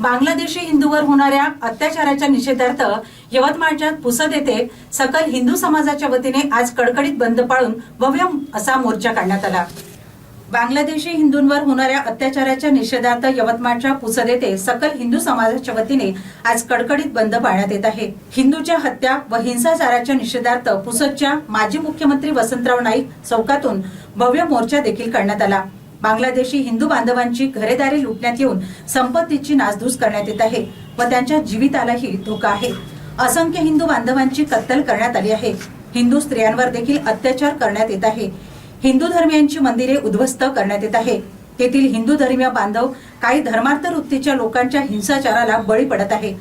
बांगलादेशी हिंदूवर होणाऱ्या अत्याचाराच्या निषेधार्थ यवतमाळच्या पुसद येथे सकल हिंदू समाजाच्या वतीने आज कडकडीत बंद पाळून भव्य असा मोर्चा काढण्यात आला. बांगलादेशी हिंदूंवर होणाऱ्या अत्याचाराच्या निषेधार्थ यवतमाळच्या पुसद येथे सकल हिंदू समाजाच्या वतीने आज कडकडीत बंद पाळण्यात येत आहे. हिंदूच्या हत्या व हिंसाचाराच्या निषेधार्थ पुसदच्या माजी मुख्यमंत्री वसंतराव नाईक चौकातून भव्य मोर्चा देखील करण्यात आला. बांगलादेशी हिंदू बांधवांची घरेदारी लुटण्यात येऊन संपत्तीची नासधूस करण्यात येत आहे व त्यांच्या जीवितालाही धोका आहे. असंख्य हिंदू बांधवांची कत्तल करण्यात आली आहे. हिंदू स्त्रियांवर देखील अत्याचार करण्यात येत आहे. हिंदू धर्मियांची मंदिरे उद्ध्वस्त करण्यात येत आहे. तेथील हिंदू धर्मीय बांधव काही धर्मार्थ वृत्तीच्या लोकांच्या हिंसाचाराला बळी पडत आहे.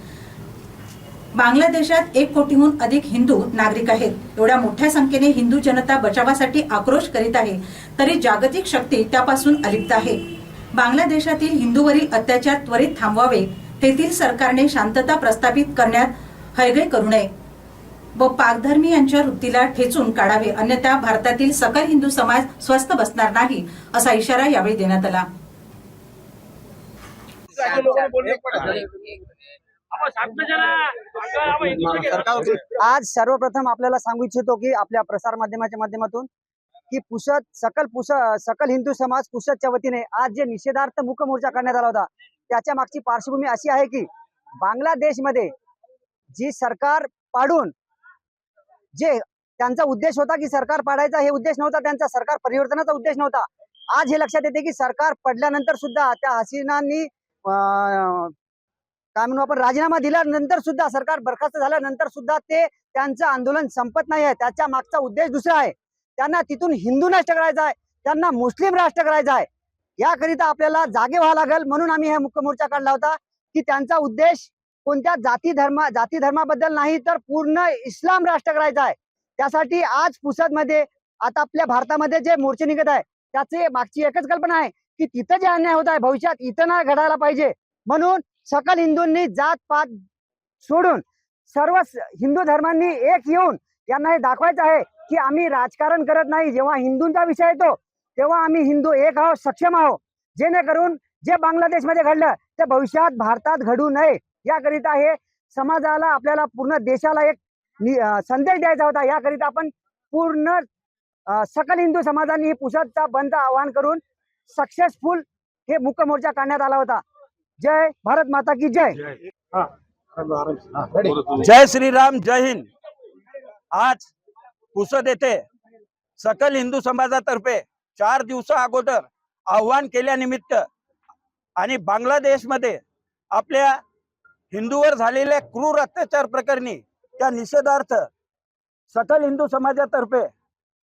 बांगलादेशात एक कोटीहून अधिक हिंदू नागरिक आहेत. एवढ्या मोठ्या संख्येने हिंदू जनता बचावासाठी आक्रोश करीत आहे. तरी जागतिक शक्ती त्यापासून अलिप्त आहे. बांगलादेशातील हिंदूवरील अत्याचार त्वरित थांबवावे. तेथील सरकारने शांतता प्रस्थापित करण्यात हयगय करू नये. व पाकधर्मी यांच्या वृत्तीला ठेचून काढावे. अन्यथा भारतातील सकल हिंदू समाज स्वस्थ बसणार नाही असा इशारा यावेळी देण्यात आला. आज सर्वप्रथम आपल्याला सांगू इच्छितो की आपल्या प्रसार माध्यमाच्या माध्यमातून की पुसद सकल पुस सकल हिंदू समाज पुसदच्या वतीने आज जे निषेधार्थ मुख मोर्चा करण्यात आला होता त्याच्या मागची पार्श्वभूमी अशी आहे की बांगलादेशमध्ये जी सरकार पाडून जे त्यांचा उद्देश होता की सरकार पाडायचा हे उद्देश नव्हता त्यांचा सरकार परिवर्तनाचा उद्देश नव्हता. आज हे लक्षात येते की सरकार पडल्यानंतर सुद्धा त्या हसीनांनी काय म्हणू आपण राजीनामा दिल्यानंतर सुद्धा सरकार बरखास्त झाल्यानंतर सुद्धा ते त्यांचं आंदोलन संपत नाही आहे. त्याच्या मागचा उद्देश दुसरा आहे. त्यांना तिथून हिंदू नष्ट करायचा आहे. त्यांना मुस्लिम राष्ट्र करायचा आहे. याकरिता आपल्याला जागे व्हावं लागेल म्हणून आम्ही हे मुख्य मोर्चा काढला होता की त्यांचा उद्देश कोणत्या जाती धर्मा जाती धर्माबद्दल नाही तर पूर्ण इस्लाम राष्ट्र करायचा आहे. त्यासाठी आज पुसदमध्ये आता आपल्या भारतामध्ये जे मोर्चे निघत आहे त्याचे मागची एकच कल्पना आहे की तिथं जे अन्याय होत आहे भविष्यात इथं नाही घडायला पाहिजे. म्हणून सकल हिंदूंनी जात पात सोडून सर्व हिंदू धर्मांनी एक येऊन यांना हे दाखवायचं आहे की आम्ही राजकारण करत नाही. जेव्हा हिंदूंचा विषय येतो तेव्हा आम्ही हिंदू एक आहोत सक्षम आहोत. जेणेकरून जे बांगलादेशमध्ये घडलं ते भविष्यात भारतात घडू नये. याकरिता हे समाजाला आपल्याला पूर्ण देशाला एक संदेश द्यायचा होता. याकरिता आपण पूर्ण सकल हिंदू समाजाने हे पुसदचा बंद आवाहन करून सक्सेसफुल हे मुख्य मोर्चा काढण्यात आला होता. जय भारत माता की जय। जय। श्रीराम जय हिंद। आज पुसद येथे सकल हिंदू समाजातर्फे चार दिवसा अगोदर आव्हान केल्यानिमित्त आणि बांगलादेशमध्ये आपल्या हिंदूवर झालेल्या क्रूर अत्याचार प्रकरणी त्या निषेधार्थ सकल हिंदू समाजातर्फे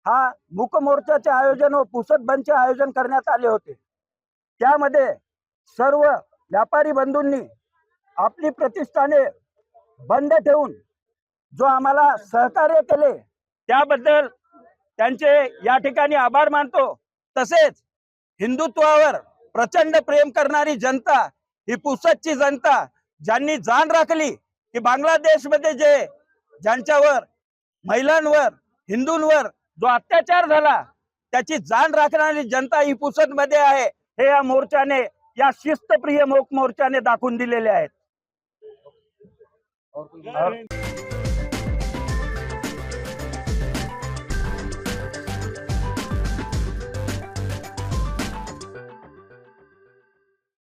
हा मूक मोर्चाचे आयोजन व पुसद बंदचे आयोजन करण्यात आले होते. त्यामध्ये सर्व व्यापारी बंधूंनी आपली प्रतिष्ठाने बंद ठेवून जो आम्हाला सहकार्य केले त्याबद्दल त्यांचे या ठिकाणी आभार मानतो. तसेच हिंदुत्वावर प्रचंड प्रेम करणारी जनता ही पुसदची जनता ज्यांनी जाण राखली की बांगलादेशमध्ये जे ज्यांच्यावर महिलांवर हिंदूंवर जो अत्याचार झाला त्याची जाण राखणारी जनता ही पुसदमध्ये आहे हे या मोर्चाने या शिस्तप्रिय मोक मोर्चाने दाखवून दिलेले आहेत.